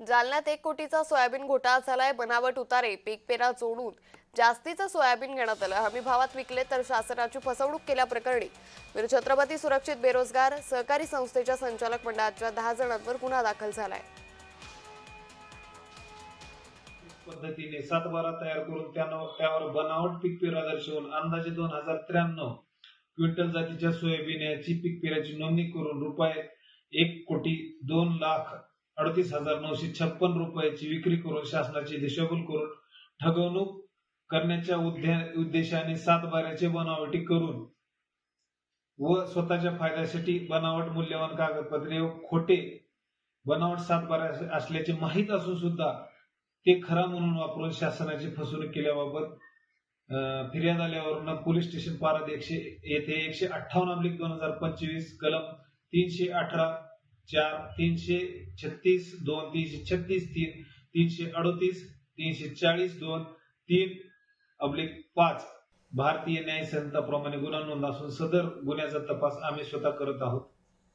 जालन्यात एक कोटीचा सोयाबीन घोटाळा झालाय बनावट उतारे पीक पेरा जोडून. जास्तीचं सोयाबीन घेण्यात आलं. हमी भावात विकले तर शासनाची फसवणूक केल्याप्रकरणी. वीर छत्रपती सुरक्षित बेरोजगार सहकारी संस्थेच्या संचालक मंडळाच्या दहा जणांवर गुन्हा दाखल झालाय. पद्धतीने सातबारा तयार करून त्यावर बनावट पीक पेरा दर्शवून अंदाजे दोन हजार त्र्याण्णव क्विंटल जातीच्या सोयाबीन याची पीक पेराची नोंदणी करून रुपये एक कोटी दोन लाख अडतीस हजार नऊशे छप्पन रुपयाची विक्री करून शासनाची दिशाभूल करून ठगवणूक करण्याच्या उद्देशाने सातबाऱ्याचे बनावटी करून व स्वतःच्या फायद्यासाठी बनावट मूल्यवान कागदपत्रे व खोटे बनावट सातबाऱ्या असल्याचे माहीत असून सुद्धा ते खरा म्हणून वापरून शासनाची फसवणूक केल्याबाबत फिर्याद आल्यावरून पोलीस स्टेशन पारद एकशे येथे एकशे अठ्ठावन्न दोन हजार पंचवीस कलम तीनशे अठरा चार तीनशे छत्तीस दोन तीनशे छत्तीस तीन तीनशे अडोतीस तीनशे चाळीस दोन तीन अब्लिक पाच. भारतीय न्याय संहिताप्रमाणे गुन्हा नोंद असून सदर गुन्ह्याचा तपास आम्ही स्वतः करत आहोत.